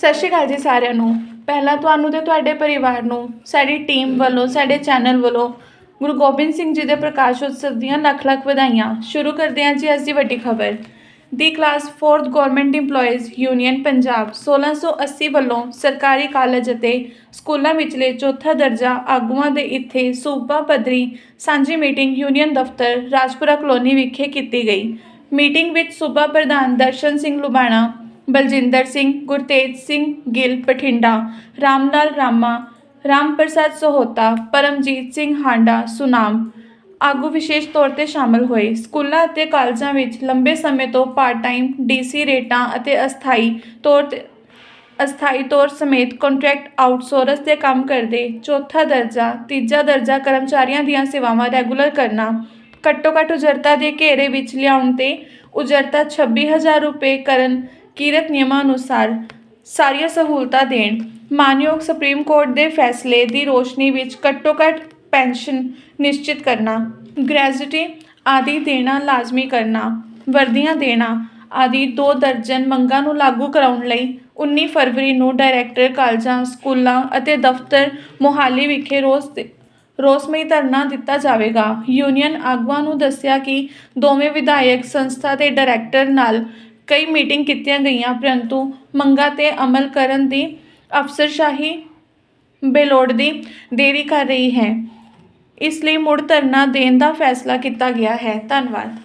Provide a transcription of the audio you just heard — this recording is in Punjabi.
ਸਤਿ ਸ਼੍ਰੀ ਅਕਾਲ ਜੀ ਸਾਰਿਆਂ ਨੂੰ। ਪਹਿਲਾਂ ਤੁਹਾਨੂੰ ਤੇ ਤੁਹਾਡੇ ਪਰਿਵਾਰ ਨੂੰ, ਸਾਡੀ ਟੀਮ ਵੱਲੋਂ, ਸਾਡੇ ਚੈਨਲ ਵੱਲੋਂ ਗੁਰੂ ਗੋਬਿੰਦ ਸਿੰਘ ਜੀ ਦੇ ਪ੍ਰਕਾਸ਼ ਉਤਸਵ ਦੀਆਂ ਲੱਖ ਲੱਖ ਵਧਾਈਆਂ। ਸ਼ੁਰੂ ਕਰਦੇ ਹਾਂ ਜੀ ਅੱਜ ਦੀ ਵੱਡੀ ਖਬਰ। ਦੀ class 4th government EMPLOYEES union Punjab 1680 ਵੱਲੋਂ ਸਰਕਾਰੀ ਕਾਲਜ ਅਤੇ ਸਕੂਲਾਂ ਵਿਚਲੇ ਚੌਥਾ ਦਰਜਾ ਆਗੂਆਂ ਦੇ ਇੱਥੇ ਸੂਬਾ ਪੱਧਰੀ ਸਾਂਝੀ ਮੀਟਿੰਗ ਯੂਨੀਅਨ ਦਫ਼ਤਰ ਰਾਜਪੁਰਾ ਕਲੋਨੀ ਵਿਖੇ ਕੀਤੀ ਗਈ। ਮੀਟਿੰਗ ਵਿੱਚ ਸੂਬਾ ਪ੍ਰਧਾਨ ਦਰਸ਼ਨ ਸਿੰਘ ਲੁਬਾਣਾ ਬਲਜਿੰਦਰ ਸਿੰਘ, ਗੁਰਤੇਜ ਸਿੰਘ, ਗਿੱਲ, ਬਠਿੰਡਾ, ਰਾਮ ਲਾਲ ਰਾਮਾ, ਰਾਮ ਪ੍ਰਸਾਦ ਸਹੋਤਾ, ਪਰਮਜੀਤ ਸਿੰਘ ਹਾਂਡਾ, ਸੁਨਾਮ ਆਗੂ ਵਿਸ਼ੇਸ਼ ਤੌਰ ਤੇ ਸ਼ਾਮਲ ਹੋਏ। ਸਕੂਲਾਂ ਅਤੇ ਕਾਲਜਾਂ ਵਿੱਚ ਲੰਬੇ ਸਮੇਂ ਤੋਂ ਪਾਰਟ ਟਾਈਮ ਡੀਸੀ ਰੇਟਾਂ ਅਤੇ ਅਸਥਾਈ ਤੌਰ ਤੇ ਅਸਥਾਈ ਤੌਰ ਸਮੇਤ ਕੰਟਰੈਕਟ ਆਊਟਸੋਰਸ ਤੇ ਕੰਮ ਕਰਦੇ। ਚੌਥਾ ਦਰਜਾ, ਤੀਜਾ ਦਰਜਾ ਕਰਮਚਾਰੀਆਂ ਦੀਆਂ ਸੇਵਾਵਾਂ ਰੈਗੂਲਰ ਕਰਨਾ। ਘੱਟੋ ਘੱਟ ਉਜਰਤਾ ਦੇ ਘੇਰੇ ਵਿੱਚ ਲਿਆਉਣ ਤੇ ਉਜਰਤਾ 26000 ਰੁਪਏ ਕਰਨ ਕੀਰਤ ਨਿਯਮਾਂ ਅਨੁਸਾਰ ਸਾਰੀਆਂ ਸਹੂਲਤਾਂ ਦੇਣ, ਮਾਨਯੋਗ ਸੁਪਰੀਮ ਕੋਰਟ ਦੇ ਫੈਸਲੇ ਦੀ ਰੋਸ਼ਨੀ ਵਿੱਚ ਘੱਟੋ ਘੱਟ ਪੈਨਸ਼ਨ ਨਿਸ਼ਚਿਤ ਕਰਨਾ ਗ੍ਰੈਜੂਟੀ ਆਦਿ ਦੇਣਾ ਲਾਜ਼ਮੀ ਕਰਨਾ, ਵਰਦੀਆਂ ਦੇਣਾ ਆਦਿ ਦੋ ਦਰਜਨ ਮੰਗਾਂ ਨੂੰ ਲਾਗੂ ਕਰਾਉਣ ਲਈ 19 ਫਰਵਰੀ ਨੂੰ ਡਾਇਰੈਕਟਰ ਕਾਲਜਾਂ, ਸਕੂਲਾਂ ਅਤੇ ਦਫ਼ਤਰ ਮੋਹਾਲੀ ਵਿਖੇ ਰੋਸ ਰੋਸਮਈ ਧਰਨਾ ਦਿੱਤਾ ਜਾਵੇਗਾ। ਯੂਨੀਅਨ ਆਗੂਆਂ ਨੂੰ ਦੱਸਿਆ ਕਿ ਦੋਵੇਂ ਵਿਧਾਇਕ ਸੰਸਥਾ ਦੇ ਡਾਇਰੈਕਟਰ ਨਾਲ ਕਈ ਮੀਟਿੰਗ ਕੀਤੀਆਂ ਗਈਆਂ, ਪਰੰਤੂ ਮੰਗਾਂ ਤੇ ਅਮਲ ਕਰਨ ਦੀ ਅਫਸਰਸ਼ਾਹੀ ਬੇਲੋੜ ਦੀ ਦੇਰੀ ਕਰ ਰਹੀ ਹੈ। ਇਸ ਲਈ ਮੁੜ ਧਰਨਾ ਦੇਣ ਦਾ ਫੈਸਲਾ ਕੀਤਾ ਗਿਆ ਹੈ। ਧੰਨਵਾਦ।